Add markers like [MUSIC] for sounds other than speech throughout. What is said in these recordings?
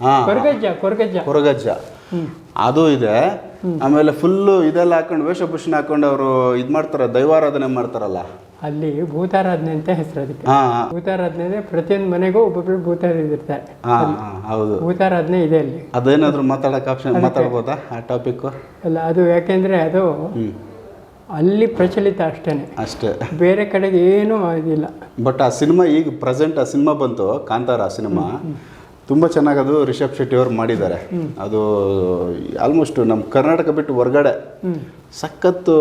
ಕೊರಗಜ್ಜ ಕೊರಗಜ್ಜ. ಕೊರಗಜ್ಜ. ಅದು ಇದೆ. ಆಮೇಲೆ ಫುಲ್ಲು ಇದೆಲ್ಲ ಹಾಕೊಂಡು ವೇಷಭೂಷಣ ಹಾಕೊಂಡು ಅವರು ಇದು ಮಾಡ್ತಾರ ದೈವಾರಾಧನೆ ಮಾಡ್ತಾರಲ್ಲ? ಅಲ್ಲಿ ಭೂತಾರಾಧನೆ ಅಂತ ಹೆಸರು ಅದಕ್ಕೆ. ಭೂತಾರಾಧನೆ ಅಂದ್ರೆ ಪ್ರತಿಯೊಂದು ಮನೆಗೂ ಒಬ್ಬೊಬ್ರು ಭೂತಾರಿದಿರ್ತಾರೆ ಹೌದು. ಭೂತಾರಾಧನೆ ಇದೆ ಅಲ್ಲಿ. ಅದೇನಾದ್ರೂ ಮಾತಾಡಕ್ ಆಪ್ಷನ್ ಮಾತಾಡ್ಬೋದಾ ಆ ಟಾಪಿಕ್ ಅಲ್ಲ ಅದು ಯಾಕೆಂದ್ರೆ ಅದು ಅಲ್ಲಿ ಪ್ರಚಲಿತ ಅಷ್ಟೇನೆ. ಅಷ್ಟೇ. ಬೇರೆ ಕಡೆಗೆ ಏನೂ ಇದಿಲ್ಲ. ಬಟ್ ಆ ಸಿನಿಮಾ ಈಗ ಪ್ರೆಸೆಂಟ್ ಆ ಸಿನಿಮಾ ಬಂತು ಕಾಂತಾರ ಸಿನಿಮಾ. ತುಂಬ ಚೆನ್ನಾಗಿ ಅದು ರಿಷಬ್ ಶೆಟ್ಟಿ ಅವರು ಮಾಡಿದ್ದಾರೆ. ಅದು ಆಲ್ಮೋಸ್ಟ್ ನಮ್ಮ ಕರ್ನಾಟಕ ಬಿಟ್ಟು ಹೊರಗಡೆ ಸಖತ್ತು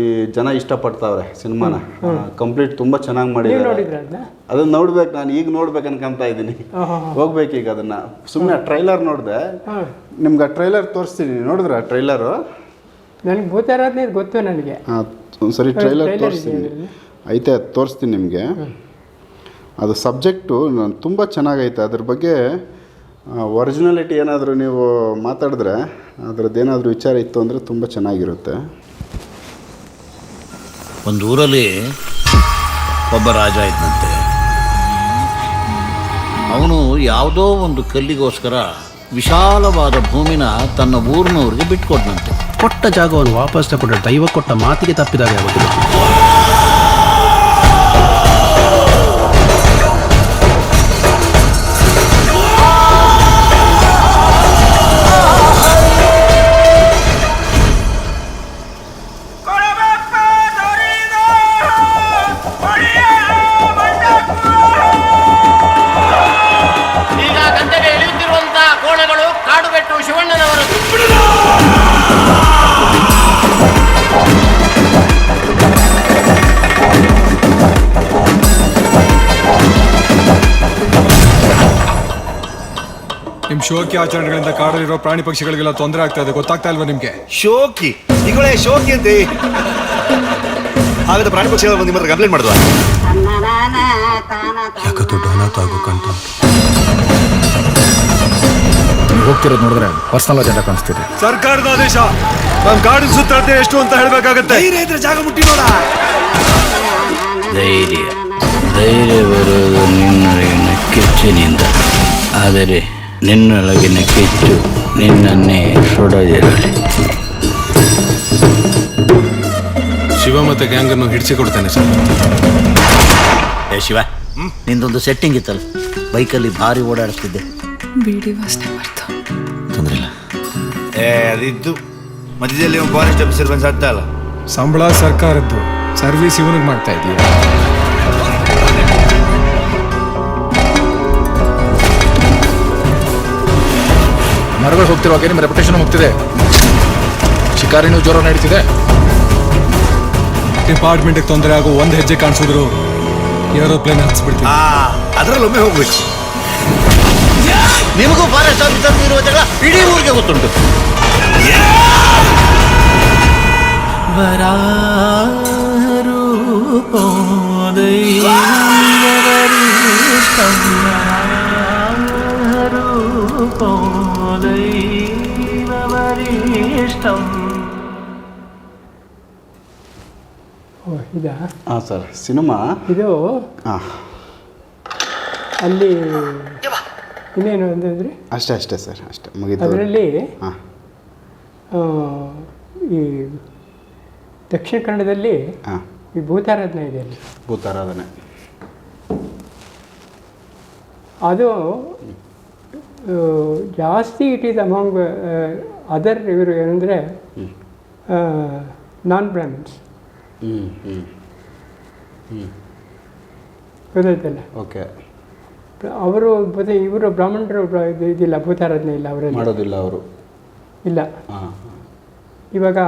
ಈ ಜನ ಇಷ್ಟಪಡ್ತಾವ್ರೆ ಸಿನಿಮಾನ. ಕಂಪ್ಲೀಟ್ ತುಂಬ ಚೆನ್ನಾಗಿ ಮಾಡಿದ್ದಾರೆ. ಅದನ್ನ? ನೋಡ್ಬೇಕು ನಾನು ಈಗ ನೋಡ್ಬೇಕು ಅನ್ಕೊಂತ ಇದ್ದೀನಿ. ಹೋಗ್ಬೇಕು ಈಗ ಅದನ್ನ. ಸುಮ್ಮನೆ ಟ್ರೈಲರ್ ನೋಡಿದೆ. ಹಾಂ. ನಿಮ್ಗೆ ಆ ಟ್ರೈಲರ್ ತೋರಿಸ್ತೀನಿ. ನೋಡಿದ್ರ ಟ್ರೈಲರು ನನಗೆ ಭೂತಾರಾಧನೆ ಗೊತ್ತು ನನಗೆ. ಒಂದ್ಸರಿ ಟ್ರೈಲರ್ ತೋರಿಸ್ತೀನಿ. ಐತೆ ತೋರಿಸ್ತೀನಿ ನಿಮಗೆ. ಅದು ಸಬ್ಜೆಕ್ಟು ನಾನು ತುಂಬ ಚೆನ್ನಾಗೈತೆ. ಅದ್ರ ಬಗ್ಗೆ ಒರಿಜಿನಾಲಿಟಿ ಏನಾದರೂ ನೀವು ಮಾತಾಡಿದ್ರೆ ಅದ್ರದ್ದು ಏನಾದರೂ ವಿಚಾರ ಇತ್ತು ಅಂದರೆ ತುಂಬ ಚೆನ್ನಾಗಿರುತ್ತೆ. ಒಂದು ಊರಲ್ಲಿ ಒಬ್ಬ ರಾಜ ಇದ್ದಂತೆ ಅವನು ಯಾವುದೋ ಒಂದು ಕಲ್ಲಿಗೋಸ್ಕರ ವಿಶಾಲವಾದ ಭೂಮಿನ ತನ್ನ ಊರಿನವ್ರಿಗೆ ಬಿಟ್ಕೊಟ್ಟನಂತೆ ಕೊಟ್ಟ ಜಾಗವನ್ನು ವಾಪಸ್ ತಗೊಂಡ್ರೆ ದೈವ ಕೊಟ್ಟ ಮಾತಿಗೆ ತಪ್ಪಿದಾಗ ಆಗೋದಿಲ್ಲ. ಶೋಕಿ ಆಚರಣೆಗಳಿಂದ ಕಾಡಲ್ಲಿರೋ ಪ್ರಾಣಿ ಪಕ್ಷಿಗಳಿಗೆಲ್ಲ ತೊಂದರೆ ಆಗ್ತಾ ಇದೆ. ಗೊತ್ತಾಗ್ತಾ ಇಲ್ವಾ ನಿಮ್ಗೆ? ಶೋಕಿ? ಈಗಳೇ ಶೋಕಿ ಅಂತ. ಹಾಗಾದ್ರೆ ಪ್ರಾಣಿ ಪಕ್ಷಿಗಳು ಬಂದು ನಿಮ್ಮ ಕಂಪ್ಲೇಂಟ್ ಮಾಡಿದ್ವಾ ಯಾಕೆ ದೊಡ್ಡ ಅನಾಥ ಆಗೋ ಕಂಟು ಹೋಗ್ತಿರೋದು ನೋಡಿದ್ರೆ ಪರ್ಸನಲ್ ಅಜೆಂಡ ಕಾಣಿಸ್ತಿದೆ. ಸರ್ಕಾರದ ಆದೇಶ. ನಾನು ಕಾಡಿನ ಸುತ್ತಾಡ್ತೆ ಎಷ್ಟು ಅಂತ ಹೇಳ್ಬೇಕಾಗತ್ತೆ. ಇದ್ರೆ ಜಾಗ ಮುಟ್ಟಿ ನೋಡ. ಧೈರ್ಯ. ಧೈರ್ಯ ಬರುವುದು ನಿನ್ನೊಳಗಿನ ಕೆಚ್ಚಿನಿಂದ. ಆದರೆ ನಿನ್ನೊಳಗಿನ ಕಿಚ್ಚು ನಿನ್ನನ್ನೇ ಸುಡದಿರಲಿ ಶಿವ ಮತ್ತೆ ಗ್ಯಾಂಗ್ ಅನ್ನು ಹಿಡಿಸಿಕೊಡ್ತೇನೆ ಸರ್. ಏ ಶಿವ ನಿಂದೊಂದು ಸೆಟ್ಟಿಂಗ್ ಇತ್ತಲ್ಲ ಬೈಕಲ್ಲಿ ಭಾರಿ ಓಡಾಡಿಸ್ತಿದ್ದೆ ಬೀಡಿ ವಾಸನೆ ಬರ್ತ. ತೊಂದ್ರೆ ಇಲ್ಲ. ಏ ಅದಿದ್ದು. ಮಧ್ಯದಲ್ಲಿ ಫಾರೆಸ್ಟ್ ಆಫೀಸರ್ ಬಂದು ಸತ್ತ ಅಲ್ಲ ಸಂಬಳ ಸರ್ಕಾರದ್ದು. ಸರ್ವಿಸ್ ಇವನಿಗೆ ಮಾಡ್ತಾ ಇದೀಯ? ಮರಗಳು ಹೋಗ್ತಿರುವಾಗ ನಿಮ್ಮ ರೆಪ್ಯುಟೇಷನ್ ಹೋಗ್ತಿದೆ ಶಿಕಾರಿನೂ ಜ್ವರ ನಡೀತಿದೆ. ಡಿಪಾರ್ಟ್ಮೆಂಟ್ ತೊಂದರೆ ಆಗೋ ಒಂದ್ ಹೆಜ್ಜೆ ಕಾಣಿಸಿದ್ರು ಏರೋಪ್ಲೇನ್ ಹತ್ಸ್ಬಿಡ್ತೀನಿ. ಆ ಅದ್ರಲ್ಲಿ ಒಮ್ಮೆ ಹೋಗ್ಬೇಕು ನಿಮಗೂ ಫಾರೆಸ್ಟ್ ಆಫೀಸರ್ ಇರುವ ಜಗಳ ಇಡೀ ಊರಿಗೆ ಗೊತ್ತುಂಟು. ಓ ಇದಾ? ಹಾಂ ಸರ್ ಸಿನಿಮಾ? ಇದು? ಹಾಂ ಅಲ್ಲಿ ಇನ್ನೇನು ಅಂತಂದ್ರೆ ಅಷ್ಟೇ ಅಷ್ಟೇ ಸರ್ ಅಷ್ಟೇ ಮುಗಿತು. ಅದರಲ್ಲಿ ಹಾಂ. ಈ ದಕ್ಷಿಣ ಕನ್ನಡದಲ್ಲಿ ಹಾಂ. ಈ ಭೂತಾರಾಧನೆ ಇದೆ ಅಲ್ಲಿ. ಭೂತಾರಾಧನೆ. ಅದು ಜಾಸ್ತಿ ಇಟ್ ಈಸ್ ಅಮಾಂಗ್ ಅದರ್ ಇವರು ಏನಂದರೆ ನಾನ್ ಬ್ರಾಹ್ಮಿನ್ಸ್ ಹ್ಞೂ ಹ್ಞೂ ಗೊತ್ತಾಯ್ತಲ್ಲ? ಓಕೆ. ಅವರು ಮತ್ತೆ ಇವರು ಬ್ರಾಹ್ಮಣರು ಬ್ರ- ಇದು ಇದಿಲ್ಲ ಭೂತಾರಾಧನೆ ಇಲ್ಲ ಅವರಲ್ಲಿ. ಮಾಡೋದಿಲ್ಲ ಅವರು. ಇಲ್ಲ. ಇವಾಗ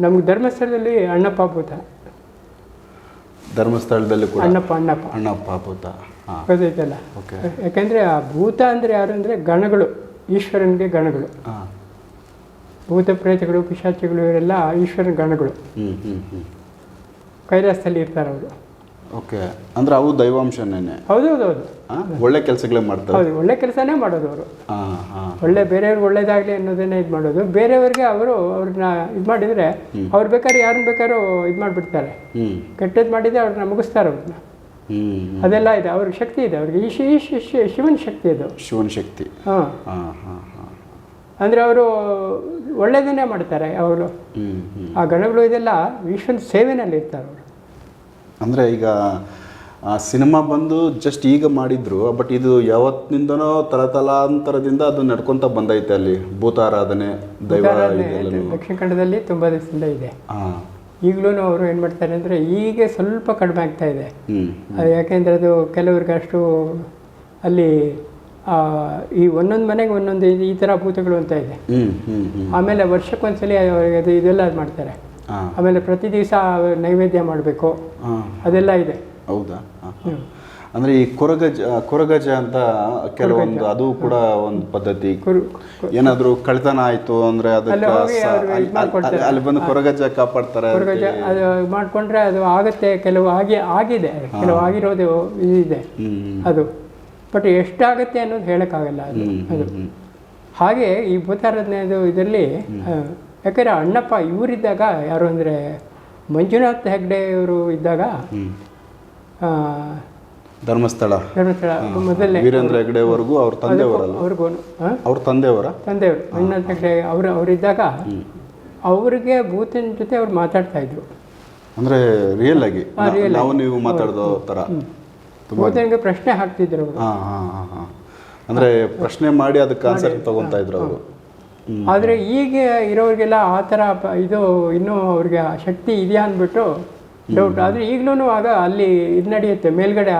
ನಮ್ಗೆ ಧರ್ಮಸ್ಥಳದಲ್ಲಿ ಅಣ್ಣಪ್ಪ ಭೂತ. ಧರ್ಮಸ್ಥಳದಲ್ಲಿ ಕೂಡ ಅಣ್ಣಪ್ಪ ಅಣ್ಣಪ್ಪ. ಅಣ್ಣಪ್ಪ ಭೂತ. ಗೊತ್ತಾಯ್ತಲ್ಲ? ಓಕೆ. ಯಾಕಂದರೆ ಆ ಭೂತ ಅಂದರೆ ಯಾರು ಅಂದರೆ ಗಣಗಳು ಈಶ್ವರನಿಗೆ ಗಣಗಳು. ಭೂತ ಪ್ರೇತಗಳು ಪಿಶಾಚಿಗಳು ಇವರೆಲ್ಲ ಈಶ್ವರನ ಗಣಗಳು. ಕೈಲಾಸದಲ್ಲಿ ಇರ್ತಾರೆ ಅವರು. ಓಕೆ. ಅಂದ್ರೆ ಅವು ದೈವಾಂಶನೇನೆ? ಹೌದು ಹೌದು ಹೌದು. ಒಳ್ಳೆ ಕೆಲಸಗಳೇ ಮಾಡ್ತಾರೆ? ಹೌದು ಒಳ್ಳೆ ಕೆಲಸನೇ ಮಾಡೋದು ಅವರು. ಒಳ್ಳೆ ಬೇರೆಯವ್ರಿಗೆ ಒಳ್ಳೇದಾಗಲಿ ಅನ್ನೋದನ್ನೇ ಇದು ಮಾಡೋದು. ಬೇರೆಯವ್ರಿಗೆ ಅವರು ಅವ್ರನ್ನ ಇದು ಮಾಡಿದರೆ ಅವ್ರು ಬೇಕಾದ್ರೆ ಯಾರನ್ನ ಬೇಕಾದ್ರೂ ಇದು ಮಾಡಿಬಿಡ್ತಾರೆ. ಕೆಟ್ಟದ್ದು ಮಾಡಿದರೆ ಅವ್ರನ್ನ ಮುಗಿಸ್ತಾರೆ ಅವ್ರನ್ನ. ಅದೆಲ್ಲ ಇದೆ. ಅವ್ರಿಗೆ ಶಕ್ತಿ ಇದೆ. ಅವ್ರಿಗೆ ಈ ಈಶ್ ಶಿವನ ಶಕ್ತಿ ಅದು ಶಿವನ ಶಕ್ತಿ. ಅಂದರೆ ಅವರು ಒಳ್ಳೆಯದನ್ನೇ ಮಾಡ್ತಾರೆ. ಅವರು ಆ ಗಣಗಳು ಇದೆಲ್ಲ ಈಶ್ವನ ಸೇವೆನಲ್ಲಿ ಇರ್ತಾರೆ ಅವರು. ಅಂದರೆ ಈಗ ಆ ಸಿನಿಮಾ ಬಂದು ಜಸ್ಟ್ ಈಗ ಮಾಡಿದ್ರು ಬಟ್ ಇದು ಯಾವತ್ತಿನಿಂದನೋ ತಲತಲಾಂತರದಿಂದ ಅದು ನಡ್ಕೊಂತ ಬಂದೈತೆ ಅಲ್ಲಿ. ಭೂತಾರಾಧನೆ ದೈವ ಇದೆಲ್ಲನೂ. ದಕ್ಷಿಣ ಕನ್ನಡದಲ್ಲಿ ತುಂಬ ದಿವಸದಿಂದ ಇದೆ. ಹಾಂ. ಈಗಲೂ ಅವರು ಏನು ಮಾಡ್ತಾರೆ ಅಂದರೆ ಈಗ ಸ್ವಲ್ಪ ಕಡಿಮೆ ಆಗ್ತಾ ಇದೆ. ಅದು ಯಾಕೆಂದರೆ ಅದು ಕೆಲವ್ರಿಗೆ ಅಷ್ಟು ಅಲ್ಲಿ ಈ ಒಂದೊಂದು ಮನೆಗೆ ಒಂದೊಂದು ಈ ಥರ ಭೂತಗಳು ಅಂತ ಇದೆ. ಆಮೇಲೆ ವರ್ಷಕ್ಕೊಂದ್ಸಲಿ ಅವ್ರಿಗೆ ಅದು ಇದೆಲ್ಲ ಮಾಡ್ತಾರೆ. ಆಮೇಲೆ ಪ್ರತಿ ದಿವಸ ನೈವೇದ್ಯ ಮಾಡಬೇಕು. ಅದೆಲ್ಲ ಇದೆ. ಹೌದಾ? ಅಂದರೆ ಈ ಕೊರಗಜ ಕೊರಗಜ ಅಂತ ಕೆಲವೊಂದು ಅದು ಕೂಡ ಒಂದು ಪದ್ಧತಿ. ಏನಾದರೂ ಕಳ್ತನ ಆಯಿತು ಅಂದರೆ ಅದಕ್ಕೆ ಅಲ್ಲಿ ಬಂದು ಕೊರಗಜ ಕಾಪಾಡ್ತಾರೆ ಮಾಡ್ಕೊಂಡ್ರೆ ಅದು ಮಾಡಿಕೊಂಡ್ರೆ ಅದು ಆಗುತ್ತೆ ಕೆಲವು ಆಗಿ ಆಗಿದೆ. ಕೆಲವು ಆಗಿರೋದು ಇದೆ. ಅದು. ಬಟ್ ಎಷ್ಟಾಗುತ್ತೆ ಅನ್ನೋದು ಹೇಳೋಕ್ಕಾಗಲ್ಲ ಅದು. ಹಾಗೆ ಈ ಭೂತಾರಾಧನೆದು ಇದರಲ್ಲಿ ಯಾಕಂದ್ರೆ ಅಣ್ಣಪ್ಪ ಇವರಿದ್ದಾಗ ಯಾರು ಅಂದರೆ ಮಂಜುನಾಥ್ ಹೆಗ್ಡೆ ಇವರು ಇದ್ದಾಗ ಧರ್ಮಸ್ಥಳ. ಧರ್ಮಸ್ಥಳ ಮೊದಲನೇ ವೀರೇಂದ್ರ ಹೆಗ್ಡೆವರೆಗೂ ಅವ್ರ ತಂದೆಯವರಲ್ಲ? ಅವ್ರಿಗೂ ಅವ್ರ ತಂದೆಯವರ? ತಂದೆಯವರು. ಮಂಜುನಾಥ್ ಹೆಗ್ಡೆ ಅವರು ಅವರಿದ್ದಾಗ ಅವರಿಗೆ ಭೂತನ ಜೊತೆ ಅವ್ರು ಮಾತಾಡ್ತಾ ಇದ್ರು. ಅಂದ್ರೆ ರಿಯಲ್ ಆಗಿ. ನಾವು ನೀವು ಮಾತಾಡೋ ತುಂಬಾ ಭೂತನಿಗೆ ಪ್ರಶ್ನೆ ಹಾಕ್ತಿದ್ರು ಅವರು. ಅಂದ್ರೆ ಪ್ರಶ್ನೆ ಮಾಡಿ ಅದಕ್ಕೆ ಆನ್ಸರ್ ತಗೊಂತ ಇದ್ರು ಅವರು. ಆದರೆ ಈಗ ಇರೋರಿಗೆಲ್ಲ ಆ ಥರ ಇದು ಇನ್ನೂ ಅವ್ರಿಗೆ ಶಕ್ತಿ ಇದೆಯಾ ಅಂದ್ಬಿಟ್ಟು ಡೌಟ್ ಆದರೆ ಈಗಲೂ ಆಗ ಅಲ್ಲಿ ಇದು ನಡೆಯುತ್ತೆ. ಮೇಲ್ಗಡೆ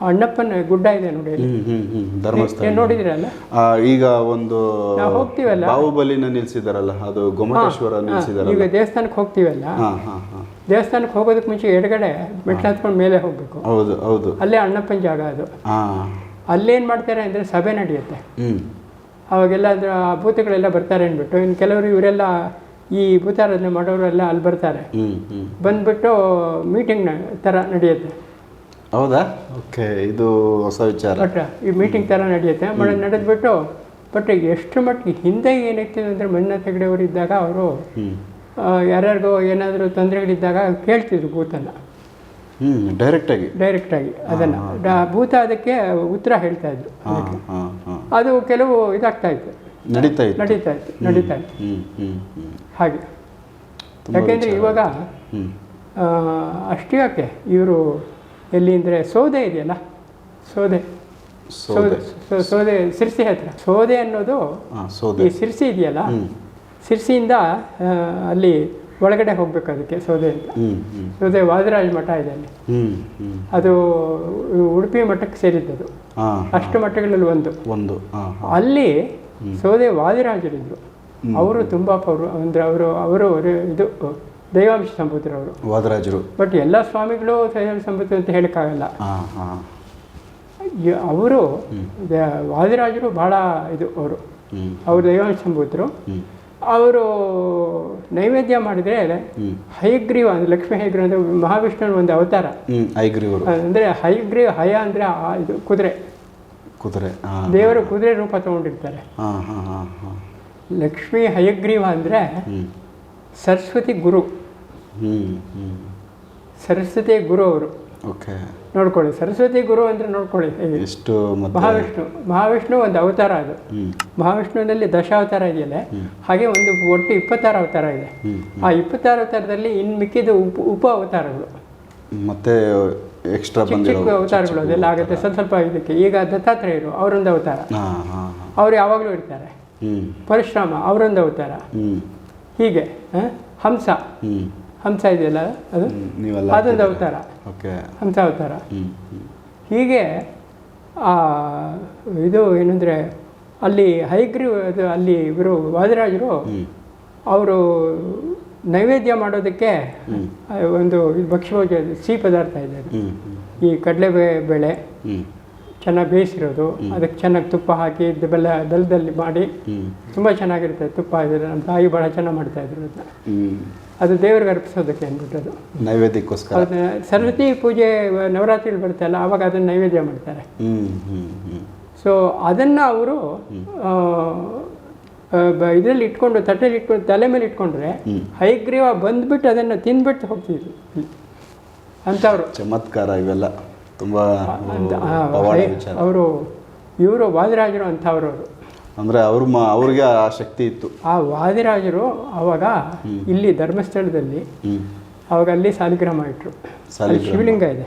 ಅಣ್ಣಪ್ಪನ ಗುಡ್ಡ ಇದೆ ನೋಡಿ ಅಲ್ಲಿ. ಹ್ಮ್ ಹ್ಮ್ ಹ್ಮ್ ಧರ್ಮಸ್ಥಳ ನೋಡಿದಿರಲ್ಲ? ಆ, ಈಗ ಒಂದು ನಾವು ಹೋಗ್ತೀವಲ್ಲ. ಬಾಹುಬಲಿನ ನಿಲ್ಸಿದಾರಲ್ಲ ಅದು ಗೊಮ್ಮಟೇಶ್ವರ ಈಗ ನಿಲ್ಸಿದಾರಲ್ಲ. ದೇವಸ್ಥಾನಕ್ಕೆ ಹೋಗ್ತೀವಲ್ಲ? ಹಾ ಹಾ ಹಾ. ದೇವಸ್ಥಾನಕ್ಕೆ ಹೋಗೋದಕ್ಕೆ ಮುಂಚೆ ಎಡಗಡೆ ಮೆಟ್ಲು ಹತ್ಕೊಂಡು ಮೇಲೆ ಹೋಗ್ಬೇಕು. ಹೌದು ಹೌದು. ಅಲ್ಲೇ ಅಣ್ಣಪ್ಪನ ಜಾಗ ಅದು. ಹಾ. ಅಲ್ಲೇನು ಮಾಡ್ತಾರೆ ಅಂದರೆ ಸಭೆ ನಡೆಯುತ್ತೆ. ಹ್ಮ್. ಅವಾಗೆಲ್ಲ ಅಂದ್ರೆ ಆ ಭೂತಗಳೆಲ್ಲ ಬರ್ತಾರೆ ಅಂದ್ಬಿಟ್ಟು ಇನ್ನು ಕೆಲವರು ಇವರೆಲ್ಲ ಈ ಭೂತಾರಾಧನೆ ಮಾಡೋರೆಲ್ಲ ಅಲ್ಲಿ ಬರ್ತಾರೆ. ಹ್ಮ್ ಹ್ಮ್. ಬಂದ್ಬಿಟ್ಟು ಮೀಟಿಂಗ್ ಥರ ನಡೆಯುತ್ತೆ. ಹೌದಾ? ಓಕೆ ಇದು ಹೊಸ ವಿಚಾರ. ಬಟ್ ಈ ಮೀಟಿಂಗ್ ಥರ ನಡೆಯುತ್ತೆ. ಮಾಡಿ ನಡೆದ್ಬಿಟ್ಟು ಬಟ್ ಎಷ್ಟು ಮಟ್ಟಿಗೆ ಹಿಂದೆ ಏನಾಗ್ತಿದೆ ಅಂದರೆ ಮಣ್ಣ ತೆಗಡೆಯವರು ಅವರು ಇದ್ದಾಗ ಅವರು ಯಾರ್ಯಾರಿಗೂ ಏನಾದರೂ ತೊಂದರೆಗಳಿದ್ದಾಗ ಕೇಳ್ತಿದ್ರು ಭೂತನ್ನು. ಹ್ಮ್ ಡೈರೆಕ್ಟ್ ಆಗಿ. ಡೈರೆಕ್ಟಾಗಿ ಅದನ್ನು. ಭೂತ ಅದಕ್ಕೆ ಉತ್ತರ ಹೇಳ್ತಾ ಇದ್ರು ಹಾ ಹಾ ಹಾ. ಅದು ಕೆಲವು ಇದಾಗ್ತಾ ಇತ್ತು. ನಡೀತಾ ಇತ್ತು. ನಡೀತಾ ಇತ್ತು ನಡೀತಾ ಇತ್ತು. ಹ್ಮ್ ಹ್ಮ್ ಹ್ಮ್. ಹಾಗೆ. ಯಾಕೆಂದ್ರೆ ಇವಾಗ ಅಷ್ಟು ಯಾಕೆ ಇವರು ಎಲ್ಲಿ ಅಂದರೆ ಸೌದೆ ಇದೆಯಲ್ಲ? ಸೌದೆ. ಸೌದೆ. ಸೌದೆ ಸಿರ್ಸಿ ಹತ್ರ. ಸೌದೆ ಅನ್ನೋದು ಈ ಸಿರ್ಸಿ ಇದೆಯಲ್ಲ? ಸಿರ್ಸಿಯಿಂದ ಅಲ್ಲಿ ಒಳಗಡೆ ಹೋಗ್ಬೇಕು ಅದಕ್ಕೆ ಸೌದೆ ಅಂತ. ಸೌದೆ ವಾದರಾಜ ಮಠ ಇದೆ ಅಲ್ಲಿ. ಅದು ಉಡುಪಿ ಮಠಕ್ಕೆ ಸೇರಿದ್ದದು. ಅಷ್ಟು ಮಠಗಳಲ್ಲಿ ಒಂದು. ಒಂದು ಅಲ್ಲಿ ಸೌದೆ ವಾದಿರಾಜರಿದ್ರು. ಅವರು ತುಂಬ ಪೌರ ಅಂದರೆ ಅವರು ಅವರು ಇದು ದೈವಾಂಶ ಸಂಪುತ್ರವರು ವಾದರಾಜರು. ಬಟ್ ಎಲ್ಲ ಸ್ವಾಮಿಗಳು ದೈವಾಂಶ ಸಂಪುತ್ರ ಅಂತ ಹೇಳೋಕ್ಕಾಗಲ್ಲ. ಅವರು ವಾದಿರಾಜರು ಭಾಳ ಇದು ಅವರು. ಅವರು ದೈವಾಂಶ ಸಂಪುತ್ರರು ಅವರು ನೈವೇದ್ಯ ಮಾಡಿದರೆ ಹೈಗ್ರೀವ ಅಂದ್ರೆ ಲಕ್ಷ್ಮೀ ಹೈಗ್ರೀವ ಅಂದರೆ ಮಹಾವಿಷ್ಣುವಿನ ಒಂದು ಅವತಾರ. ಅಂದರೆ ಹಯಗ್ರೀವ ಹಯ ಅಂದರೆ ಇದು ಕುದುರೆ. ಕುದುರೆ ದೇವರು ಕುದುರೆ ರೂಪ ತಗೊಂಡಿರ್ತಾರೆ. ಹಾ ಹಾ ಹಾ ಹಾ. ಲಕ್ಷ್ಮೀ ಹಯಗ್ರೀವ ಅಂದರೆ ಸರಸ್ವತಿ ಗುರು. ಸರಸ್ವತಿ ಗುರು ಅವರು. ಓಕೆ. ನೋಡ್ಕೊಳ್ಳಿ ಸರಸ್ವತಿ ಗುರು ಅಂದರೆ ನೋಡ್ಕೊಳ್ಳಿ. ಎಷ್ಟು ಮಹಾವಿಷ್ಣು ಮಹಾವಿಷ್ಣು ಒಂದು ಅವತಾರ ಅದು. ಮಹಾವಿಷ್ಣುವಿನಲ್ಲಿ ದಶಾವತಾರ ಇದೆಯಲ್ಲ ಹಾಗೆ ಒಂದು ಒಟ್ಟು ಇಪ್ಪತ್ತಾರು ಅವತಾರ ಇದೆ. ಆ ಇಪ್ಪತ್ತಾರು ಅವತಾರದಲ್ಲಿ ಇನ್ನು ಮಿಕ್ಕಿದ ಉಪ ಉಪ ಅವತಾರಗಳು. ಮತ್ತೆ ಎಕ್ಸ್ಟ್ರಾ ಚಿಕ್ಕ ಅವತಾರಗಳು ಅದೆಲ್ಲ ಆಗುತ್ತೆ. ಸ್ವಲ್ಪ ಸ್ವಲ್ಪ ಇದಕ್ಕೆ. ಈಗ ದತ್ತಾತ್ರೇಯರು ಅವರೊಂದು ಅವತಾರ. ಅವ್ರು ಯಾವಾಗಲೂ ಇರ್ತಾರೆ. ಹ್ಮ್. ಪರಶುರಾಮ ಅವರೊಂದು ಅವತಾರ. ಹೀಗೆ? ಹಂಸ. ಹಂಸ ಇದೆಯಲ್ಲ ಅದು? ಅದೊಂದು ಅವತಾರ. ಓಕೆ. ಹಂಸ ಅವತಾರ. ಹೀಗೆ ಆ, ಇದು ಏನಂದರೆ ಅಲ್ಲಿ ಹೈಗ್ರಿ ಅದು ಅಲ್ಲಿ ಇವರು ವಾದರಾಜರು ಅವರು ನೈವೇದ್ಯ ಮಾಡೋದಕ್ಕೆ ಒಂದು ಇದು ಭಕ್ಷ್ಯಭೋಜ ಸಿಹಿ ಪದಾರ್ಥ ಇದೆ. ಈ ಕಡಲೆ ಬೇಳೆ ಚೆನ್ನಾಗಿ ಬೇಯಿಸಿರೋದು ಅದಕ್ಕೆ ಚೆನ್ನಾಗಿ ತುಪ್ಪ ಹಾಕಿ ಬೆಲ್ಲ ಬೆಲ್ಲದಲ್ಲಿ ಮಾಡಿ ತುಂಬ ಚೆನ್ನಾಗಿರುತ್ತೆ ತುಪ್ಪ ಇದ್ರೆ ನಮ್ಮ ತಾಯಿ ಭಾಳ ಚೆನ್ನಾಗಿ ಮಾಡ್ತಾಯಿದ್ರು ಅದನ್ನ ಹ್ಮ್. ಅದು ದೇವ್ರಿಗೆ ಅರ್ಪಿಸೋದಕ್ಕೆ ಅಂದ್ಬಿಟ್ಟು ಅದು ನೈವೇದ್ಯಕ್ಕೋಸ್ಕರ. ಅದನ್ನ ಸರಸ್ವತಿ ಪೂಜೆ ನವರಾತ್ರಿಲಿ ಬರುತ್ತಲ್ಲ ಆವಾಗ ಅದನ್ನು ನೈವೇದ್ಯ ಮಾಡ್ತಾರೆ. ಸೊ ಅದನ್ನು ಅವರು ಇದರಲ್ಲಿ ಇಟ್ಕೊಂಡು ತಟ್ಟೆಲಿ ಇಟ್ಕೊಂಡು ತಲೆ ಮೇಲೆ ಇಟ್ಕೊಂಡ್ರೆ ಹೈಗ್ರೀವ ಬಂದ್ಬಿಟ್ಟು ಅದನ್ನು ತಿಂದ್ಬಿಟ್ಟು ಹೋಗ್ತಿದ್ರು ಅಂಥವ್ರು ಚಮತ್ಕಾರ ಇವೆಲ್ಲ. ತುಂಬ ಅವರು ಇವರು ವಾದಿರಾಜರು ಅಂಥವ್ರು ಅವರು. ಅಂದರೆ ಅವ್ರ ಅವ್ರಿಗೆ ಆ ಶಕ್ತಿ ಇತ್ತು. ಆ ವಾದಿರಾಜರು ಅವಾಗ ಇಲ್ಲಿ ಧರ್ಮಸ್ಥಳದಲ್ಲಿ ಅವಾಗ ಅಲ್ಲಿ ಸಾಲಿಗ್ರಾಮ ಇಟ್ಟರು. ಶಿವಲಿಂಗ ಇದೆ.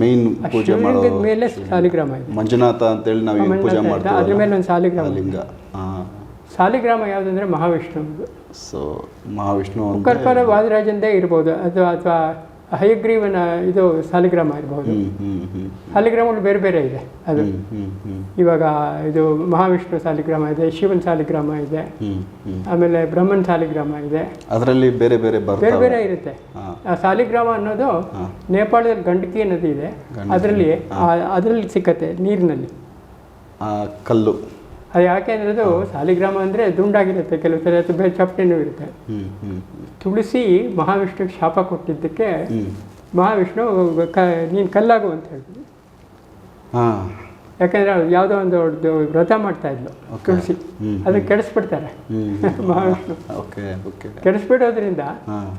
ಮೇನ್ ಪೂಜೆ ಮಾಡೋ ಶಿವಲಿಂಗದ ಮೇಲೆ ಸಾಲಿಗ್ರಾಮ ಇದೆ. ಮಂಜುನಾಥ ಅಂತೇಳಿ ನಾವು ಪೂಜೆ ಮಾಡ್ತೀವಿ ಅದ್ರ ಮೇಲೆ ಒಂದು ಸಾಲಿಗ್ರಾಮ. ಲಿಂಗ ಸಾಲಿಗ್ರಾಮ ಯಾವುದಂದ್ರೆ ಮಹಾವಿಷ್ಣುವುದು ಸೊ ಮಹಾವಿಷ್ಣು ವಾದಿರಾಜಂದೇ ಇರ್ಬೋದು. ಅಥವಾ ಅಥವಾ ಹಯಗ್ರೀವನ ಇದು ಸಾಲಿಗ್ರಾಮ ಇರಬಹುದು. ಸಾಲಿಗ್ರಾಮಗಳು ಬೇರೆ ಬೇರೆ ಇದೆ ಅದು. ಇವಾಗ ಇದು ಮಹಾವಿಷ್ಣು ಸಾಲಿಗ್ರಾಮ ಇದೆ ಶಿವನ್ ಸಾಲಿಗ್ರಾಮ ಇದೆ ಆಮೇಲೆ ಬ್ರಹ್ಮನ್ ಸಾಲಿಗ್ರಾಮ ಇದೆ. ಅದರಲ್ಲಿ ಬೇರೆ ಬೇರೆ ಬೇರೆ ಬೇರೆ ಇರುತ್ತೆ. ಆ ಸಾಲಿಗ್ರಾಮ ಅನ್ನೋದು ನೇಪಾಳದಲ್ಲಿ ಗಂಡಕಿ ನದಿ ಇದೆ. ಅದರಲ್ಲಿ ಅದರಲ್ಲಿ ಸಿಕ್ಕತ್ತೆ ನೀರಿನಲ್ಲಿ. ಕಲ್ಲು. ಅದು ಯಾಕೆ ಅಂದರೆ ಅದು ಸಾಲಿಗ್ರಾಮ ಅಂದರೆ ದುಂಡಾಗಿರುತ್ತೆ ಕೆಲವು ಸರಿ ಅದು ಬೇರೆ ಚಪ್ಪಟೆನೂ ಇರುತ್ತೆ. ತುಳಸಿ ಮಹಾವಿಷ್ಣುಗೆ ಶಾಪ ಕೊಟ್ಟಿದ್ದಕ್ಕೆ ಮಹಾವಿಷ್ಣು ಕ ನೀನು ಕಲ್ಲಾಗು ಅಂತ ಹೇಳಿದ್ವಿ ಹಾಂ. ಯಾಕೆಂದರೆ ಯಾವುದೋ ಒಂದು ಅವ್ರದ್ದು ವ್ರತ ಮಾಡ್ತಾ ಇದ್ಲು ತುಳಸಿ. ಅದು ಅದನ್ನು ಕೆಡಿಸ್ಬಿಡ್ತಾರೆ. [LAUGHS] ಮಹಾವಿಷ್ಣು. ಓಕೆ ಓಕೆ ಕೆಡಿಸ್ಬಿಡೋದ್ರಿಂದ.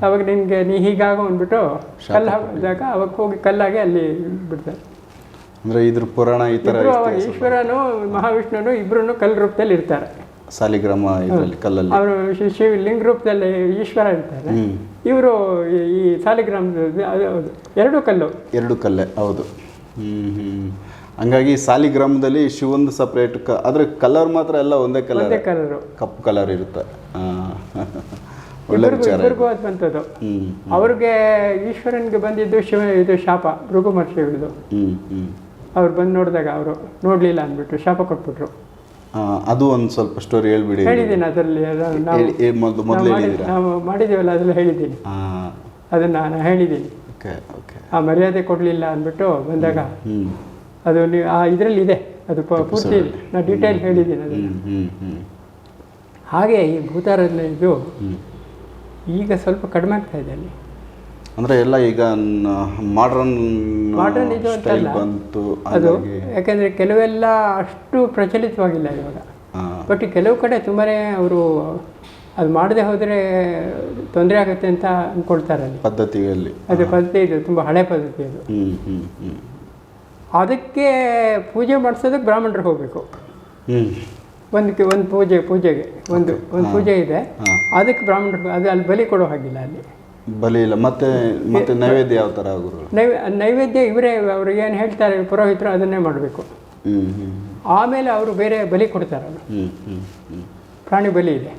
ಅವಾಗ ನಿನಗೆ ನೀ ಹೀಗಾಗೋ ಅಂದ್ಬಿಟ್ಟು ಕಲ್ಲು ಹಾಕಿದಾಗ ಅವಾಗ ಹೋಗಿ ಕಲ್ಲಾಗೆ ಅಲ್ಲಿ ಬಿಡ್ತಾರೆ. ಅಂದರೆ ಇದ್ರ ಪುರಾಣ ಈ ತರ ಇಬ್ರು ಅವಾಗ ಈಶ್ವರನು ಮಹಾವಿಷ್ಣುನು ಇಬ್ರು ಕಲ್ ರೂಪದಲ್ಲಿ ಇರ್ತಾರೆ. ಸಾಲಿಗ್ರಾಮ ಇದರಲ್ಲಿ ಕಲ್ಲಲ್ಲಿ. ಅವರು ಶಿವ ಲಿಂಗ ರೂಪದಲ್ಲಿ ಈಶ್ವರ ಇರ್ತಾರೆ. ಇವರು ಈ ಸಾಲಿಗ್ರಾಮದ ಎರಡು ಕಲ್ಲು. ಎರಡು ಕಲ್ಲೇ ಹೌದು. ಹ್ಮ್ ಹ್ಮ್ ಹಂಗಾಗಿ ಸಾಲಿಗ್ರಾಮದಲ್ಲಿ ಶಿವಂದು ಸಪ್ರೇಟ್ ಕ ಅದ್ರ ಕಲರ್ ಮಾತ್ರ ಎಲ್ಲ ಒಂದೇ ಕಲರ್ ಒಂದೇ ಕಲರು ಕಪ್ಪು ಕಲರ್ ಇರುತ್ತೆ. ಒಳ್ಳೆ ವಿಚಾರ ಇಬ್ಬರಿಗೂ ಅದು ಬಂತದ್ದು ಅವ್ರಿಗೆ ಈಶ್ವರನ್ಗೆ ಬಂದಿದ್ದು ಶಿವ ಇದು ಶಾಪ ಭೃಗು ಮಹರ್ಷಿಗಳದು. ಹ್ಞೂ ಹ್ಞೂ ಅವ್ರು ಬಂದು ನೋಡಿದಾಗ ಅವರು ನೋಡಲಿಲ್ಲ ಅಂದ್ಬಿಟ್ಟು ಶಾಪ ಕೊಟ್ಬಿಟ್ರು. ಅದು ಒಂದು ಸ್ವಲ್ಪ ಸ್ಟೋರಿ ಹೇಳ್ಬಿಡಿ. ಹೇಳಿದ್ದೀನಿ ಅದರಲ್ಲಿ ಅದು ನಾವು ಮಾಡಿದ್ದೀವಲ್ಲ ಅದರಲ್ಲಿ ಹೇಳಿದ್ದೀನಿ ಅದನ್ನು ನಾನು ಹೇಳಿದ್ದೀನಿ ಆ ಮರ್ಯಾದೆ ಕೊಡಲಿಲ್ಲ ಅಂದ್ಬಿಟ್ಟು ಬಂದಾಗ ಅದು ನೀವು ಆ ಇದರಲ್ಲಿ ಇದೆ ಅದು ಪೂರ್ತಿ ನಾನು ಡೀಟೇಲ್ ಹೇಳಿದ್ದೀನಿ ಅದನ್ನು. ಹಾಗೆ ಈ ಭೂತಾರಾಧನೆ ಇದು ಈಗ ಸ್ವಲ್ಪ ಕಡಿಮೆ ಆಗ್ತಾ ಇದೆ ಅಲ್ಲಿ. ಅಂದರೆ ಎಲ್ಲ ಈಗ ಮಾಡ್ರನ್ ಮಾಡ್ರನ್ ಇದು ಅಂತಲ್ಲ. ಬಂತು ಅದು ಯಾಕಂದ್ರೆ ಕೆಲವೆಲ್ಲ ಅಷ್ಟು ಪ್ರಚಲಿತವಾಗಿಲ್ಲ ಇವಾಗ. ಬಟ್ ಕೆಲವು ಕಡೆ ತುಂಬಾ ಅವರು ಅದು ಮಾಡದೆ ಹೋದರೆ ತೊಂದರೆ ಆಗುತ್ತೆ ಅಂತ ಅಂದ್ಕೊಳ್ತಾರೆ ಅಲ್ಲಿ. ಪದ್ಧತಿಯಲ್ಲಿ. ಅದು ಪದ್ಧತಿ ಇದು ತುಂಬ ಹಳೆ ಪದ್ಧತಿ ಅದು. ಅದಕ್ಕೆ ಪೂಜೆ ಮಾಡಿಸೋದಕ್ಕೆ ಬ್ರಾಹ್ಮಣರು ಹೋಗಬೇಕು. ಹ್ಞೂ ಒಂದು ಒಂದು ಪೂಜೆ ಪೂಜೆಗೆ ಒಂದು ಒಂದು ಪೂಜೆ ಇದೆ. ಅದಕ್ಕೆ ಬ್ರಾಹ್ಮಣರು ಅದು ಅಲ್ಲಿ ಬಲಿ ಕೊಡೋ ಹಾಗಿಲ್ಲ ಅಲ್ಲಿ. ಬಲಿ ಇಲ್ಲ. ಮತ್ತೆ ಮತ್ತೆ ನೈವೇದ್ಯ ಯಾವ ತರ ಗುರುಗಳು? ನೈವೇ ನೈವೇದ್ಯ ಇವರೇ ಅವರು ಏನು ಹೇಳ್ತಾರೆ ಪುರೋಹಿತರು ಅದನ್ನೇ ಮಾಡಬೇಕು. ಆಮೇಲೆ ಅವರು ಬೇರೆ ಬಲಿ ಕೊಡ್ತಾರೆ ಅವರು. ಪ್ರಾಣಿ ಬಲಿ ಇದೆ.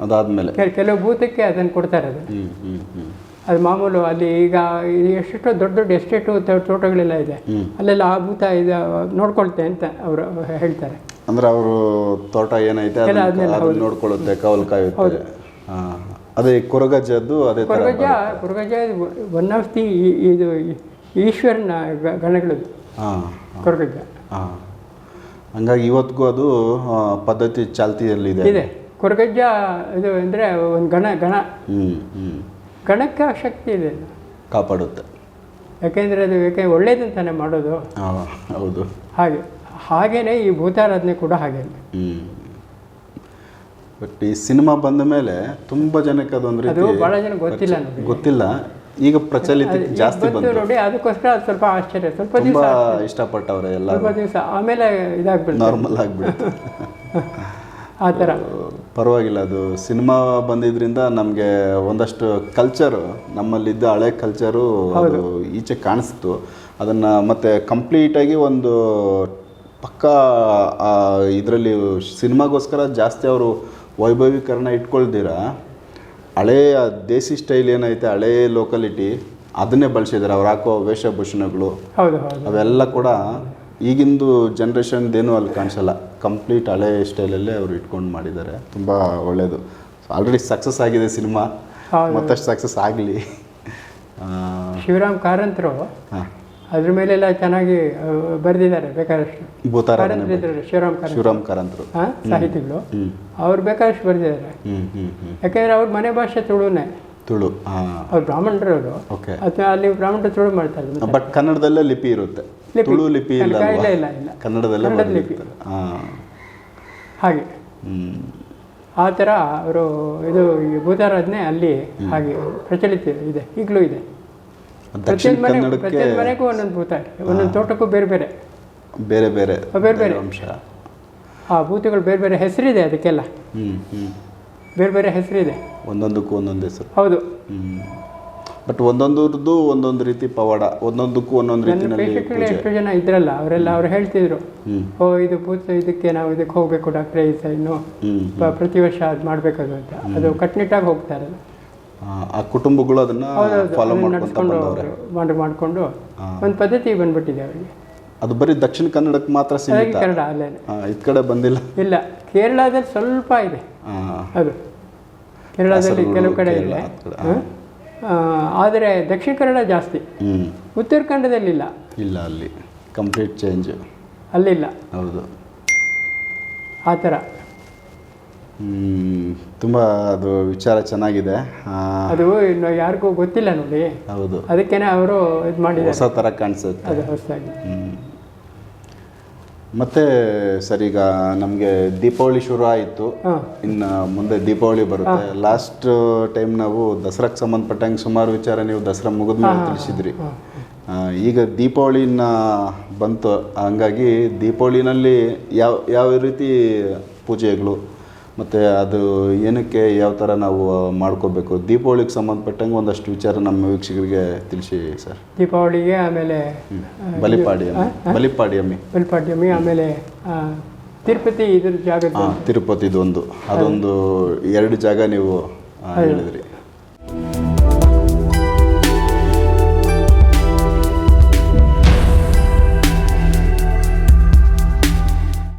ಅದಾದ್ಮೇಲೆ? ಕೆಲವು ಭೂತಕ್ಕೆ ಅದನ್ನು. ಕೊಡ್ತಾರೆ ಅದು ಅದು ಮಾಮೂಲು ಅಲ್ಲಿ ಈಗ ಎಷ್ಟೆಷ್ಟೋ ದೊಡ್ಡ ದೊಡ್ಡ ಎಸ್ಟೇಟು ತೋಟಗಳೆಲ್ಲ ಇದೆ. ಅಲ್ಲೆಲ್ಲ ಆ ಭೂತ ಇದು ನೋಡ್ಕೊಳ್ತೆ ಅಂತ ಅವರು ಹೇಳ್ತಾರೆ. ಅಂದ್ರೆ ಅವರು ತೋಟ ಏನೈತೆ ನೋಡ್ಕೊಳ್ಳುತ್ತೆ ಕಾವಲು ಕಾಯುತ್ತೆ. ಅದೇ ಕೊರಗಜ್ಜದ್ದು ಅದೇ Koragajja Koragajja Koragaja one of the ಇದು ಈಶ್ವರನ ಗಣಗಳು ಕೊರಗಜ್ಜ. ಹಾಂ. ಹಂಗಾಗಿ ಇವತ್ತಿಗೂ ಅದು ಪದ್ಧತಿ ಚಾಲ್ತಿಯಲ್ಲಿದೆ. ಇದೆ. ಕೊರಗಜ್ಜ ಇದು ಅಂದರೆ ಒಂದು ಗಣ ಗಣ. ಗಣಕ್ಕೆ ಆ ಶಕ್ತಿ ಇದೆ ಕಾಪಾಡುತ್ತೆ. ಯಾಕೆಂದರೆ ಅದು ಯಾಕೆ ಒಳ್ಳೇದಂತಾನೆ ಮಾಡೋದು. ಹೌದು. ಹಾಗೆ ಹಾಗೇನೆ ಈ ಭೂತಾರಾಧನೆ ಕೂಡ ಹಾಗೆ. ಹ್ಞೂ ಬಟ್ ಈ ಸಿನಿಮಾ ಬಂದ ಮೇಲೆ ತುಂಬ ಜನಕ್ಕೆ ಅದೊಂದು ಅದು ರೀತಿ ಭಾಳ ಜನ ಗೊತ್ತಿಲ್ಲ ಗೊತ್ತಿಲ್ಲ. ಈಗ ಪ್ರಚಲಿತ ಜಾಸ್ತಿ ಬಂತು ಬಂತು. ನೋಡಿ ಅದಕ್ಕೋಸ್ಕರ ಅದು ಸ್ವಲ್ಪ ಆಶ್ಚರ್ಯ. ಸ್ವಲ್ಪ ದಿವಸ ತುಂಬಾ ಇಷ್ಟಪಟ್ಟವ್ರೆ ಎಲ್ಲ ಸ್ವಲ್ಪ ದಿವಸ ಆಮೇಲೆ ಇದಾಗ್ಬಿಡ್ತು ನಾರ್ಮಲ್ ಆಗ್ಬಿಡ್ತು [LAUGHS] ಆ ಥರ. ಪರವಾಗಿಲ್ಲ ಅದು ಸಿನಿಮಾ ಬಂದಿದ್ರಿಂದ ನಮಗೆ ಒಂದಷ್ಟು ಕಲ್ಚರು ನಮ್ಮಲ್ಲಿದ್ದ ಹಳೆ ಕಲ್ಚರು ಅದು ಈಚೆ ಕಾಣಿಸ್ತು. ಅದನ್ನು ಮತ್ತೆ ಕಂಪ್ಲೀಟಾಗಿ ಒಂದು ಪಕ್ಕ ಇದರಲ್ಲಿ ಸಿನಿಮಾಗೋಸ್ಕರ ಜಾಸ್ತಿ ಅವರು ವೈಭವೀಕರಣ ಇಟ್ಕೊಳ್ದಿರ ಹಳೆಯ ದೇಸಿ ಸ್ಟೈಲ್ ಏನೈತೆ ಹಳೇ ಲೋಕಲಿಟಿ ಅದನ್ನೇ ಬಳಸಿದ್ದಾರೆ ಅವ್ರು ಹಾಕೋ ವೇಷಭೂಷಣಗಳು ಅವೆಲ್ಲ ಕೂಡ ಈಗಿಂದು ಜನ್ರೇಷನ್ದೇನು ಅಲ್ಲಿ ಕಾಣಿಸಲ್ಲ. ಕಂಪ್ಲೀಟ್ ಹಳೆ ಸ್ಟೈಲಲ್ಲೇ ಅವರು ಇಟ್ಕೊಂಡು ಮಾಡಿದ್ದಾರೆ ತುಂಬ ಒಳ್ಳೆಯದು ಆಲ್ರೆಡಿ ಸಕ್ಸಸ್ ಆಗಿದೆ ಸಿನಿಮಾ. ಮತ್ತಷ್ಟು ಸಕ್ಸಸ್ ಆಗಲಿ. ಶಿವರಾಮ್ ಕಾರಂತರು ಹಾಂ. ಅದ್ರ ಮೇಲೆಲ್ಲ ಚೆನ್ನಾಗಿ ಬರೆದಿದ್ದಾರೆ ಬೇಕಾದಷ್ಟು. ಶಿವರಾಮ್ ಕಾರಂತ ಶಿವರಾಮ್ ಕಾರಂತರು. ಹಾಂ ಸಾಹಿತಿಗಳು. ಅವ್ರು ಬೇಕಾದಷ್ಟು ಬರೆದಿದ್ದಾರೆ. ಯಾಕಂದ್ರೆ ಅವ್ರ ಮನೆ ಭಾಷೆ ತುಳುನೇ. ತುಳು ಅವ್ರು ಬ್ರಾಹ್ಮಣರು ಅವರು ಅದನ್ನ ಅಲ್ಲಿ ಬ್ರಾಹ್ಮಣರು ತುಳು ಮಾಡ್ತಾರೆ. ಬಟ್ ಕನ್ನಡದಲ್ಲೇ ಲಿಪಿ ಇರುತ್ತೆ. ತುಳು ಲಿಪಿ ಇಲ್ಲ ಇಲ್ಲ, ಇಲ್ಲ. ಕನ್ನಡದಲ್ಲೇ ಲಿಪಿ. ಹಾಗೆ. ಆ ಥರ ಅವರು ಇದು ಈ ಭೂತಾರಾಧನೆ ಅಲ್ಲಿ ಹಾಗೆ ಪ್ರಚಲಿತ ಇದೆ ಈಗಲೂ ಇದೆ. ದಕ್ಷಿಣ ಕನ್ನಡಕ್ಕೆ ಮನೆಗೂ ಒಂದೊಂದು ಭೂತ ಇದೆ ಒಂದೊಂದು ತೋಟಕ್ಕೂ ಬೇರೆ ಬೇರೆ. ಬೇರೆ ಬೇರೆ ಬೇರೆ ಬೇರೆ. ಅಂಶ. ಆ ಭೂತಗಳು ಬೇರೆ ಬೇರೆ ಹೆಸರಿದೆ ಅದಕ್ಕೆಲ್ಲ. ಬೇರೆ ಬೇರೆ ಹೆಸರಿದೆ. ಒಂದೊಂದಕ್ಕೂ ಒಂದೊಂದು ಹೆಸರು. ಹೌದು. ಬಟ್ ಒಂದೊಂದರದ್ದು ಒಂದೊಂದು ರೀತಿ ಪವಾಡ ಒಂದೊಂದಕ್ಕೂ ಒಂದೊಂದು ರೀತಿಯಲ್ಲಿ ಎಷ್ಟು ಜನ ಇದ್ರಲ್ಲ ಅವರೆಲ್ಲ ಅವ್ರು ಹೇಳ್ತಿದ್ರು ಓ ಇದು ಭೂತ ಇದಕ್ಕೆ ನಾವು ಇದಕ್ಕೆ ಹೋಗಬೇಕು ಡಾಕ್ಟ್ರೇ ಈ ಸ- ಇನ್ನು ಪ್ರತಿ ವರ್ಷ ಅದು ಮಾಡಬೇಕದು ಅಂತ. ಅದು ಕಟ್ನಿಟ್ಟಾಗಿ ಹೋಗ್ತಾರಲ್ಲ ಆ ಕುಟುಂಬಗಳು ಅದನ್ನ ಫಾಲೋ ಮಾಡ್ಕೊಂಡು ಮಾಡಿ ಮಾಡಿಕೊಂಡು ಒಂದು ಪದ್ಧತಿ ಬಂದ್ಬಿಟ್ಟಿದೆ ಅವರಿಗೆ. ಅದು ಬರೀ ದಕ್ಷಿಣ ಕನ್ನಡಕ್ಕೆ ಮಾತ್ರ ಸೀಮಿತ? ಕನ್ನಡ ಅಲ್ಲೇ ಇದ್ ಕಡೆ ಬಂದಿಲ್ಲ? ಇಲ್ಲ ಕೇರಳದಲ್ಲಿ ಸ್ವಲ್ಪ ಇದೆ. ಅದು. ಕೇರಳದಲ್ಲಿ ಕೆಲವು ಕಡೆ ಇಲ್ಲ ಇದೆ. ಆದರೆ ದಕ್ಷಿಣ ಕನ್ನಡ ಜಾಸ್ತಿ. ಉತ್ತರ ಕನ್ನಡದಲ್ಲಿ ಇಲ್ಲ. ಇಲ್ಲ ಅಲ್ಲಿ. ಕಂಪ್ಲೀಟ್ ಚೇಂಜ್ ಅಲ್ಲಿಲ್ಲ. ಹೌದು. ಆ ಥರ. ತುಂಬ ಅದು ವಿಚಾರ ಚೆನ್ನಾಗಿದೆ. ಅದು ಇನ್ನು ಯಾರಿಗೂ ಗೊತ್ತಿಲ್ಲ ನೋಡಿ. ಹೌದು. ಅದಕ್ಕೇನೆ ಅವರು ಇದು ಹೊಸ ತರ ಥರ ಕಾಣಿಸುತ್ತೆ. ಅದು ಹೊಸದಾಗಿ. ಮತ್ತೆ ಸರ್ ಈಗ ನಮಗೆ ದೀಪಾವಳಿ ಶುರು ಆಯಿತು. ಇನ್ನು ಮುಂದೆ ದೀಪಾವಳಿ ಬರುತ್ತೆ. ಲಾಸ್ಟ್ ಟೈಮ್ ನಾವು ದಸರಾಕ್ಕೆ ಸಂಬಂಧಪಟ್ಟಂಗೆ ಸುಮಾರು ವಿಚಾರ ನೀವು ದಸರಾ ಮುಗಿದ ಮೇಲೆ ತಿಳಿಸಿದ್ರಿ. ಈಗ ದೀಪಾವಳಿನ ಬಂತು. ಹಂಗಾಗಿ ದೀಪಾವಳಿನಲ್ಲಿ ಯಾವ ಯಾವ ರೀತಿ ಪೂಜೆಗಳು? ಮತ್ತು ಅದು ಏನಕ್ಕೆ ಯಾವ ಥರ ನಾವು ಮಾಡ್ಕೋಬೇಕು? ದೀಪಾವಳಿಗೆ ಸಂಬಂಧಪಟ್ಟಂಗೆ ಒಂದಷ್ಟು ವಿಚಾರ ನಮ್ಮ ವೀಕ್ಷಕರಿಗೆ ತಿಳಿಸಿ ಸರ್. ದೀಪಾವಳಿಗೆ ಆಮೇಲೆ ಬಲಿಪಾಡ್ಯಮಿ. ಬಲಿಪಾಡ್ಯಮಿ. ಬಲಿಪಾಡ್ಯಮಿ ಆಮೇಲೆ ತಿರುಪತಿ ಇದ್ರ ಜಾಗ ತಿರುಪತಿದೊಂದು. ಅದೊಂದು ಎರಡು ಜಾಗ ನೀವು ಹೇಳಿದ್ರಿ.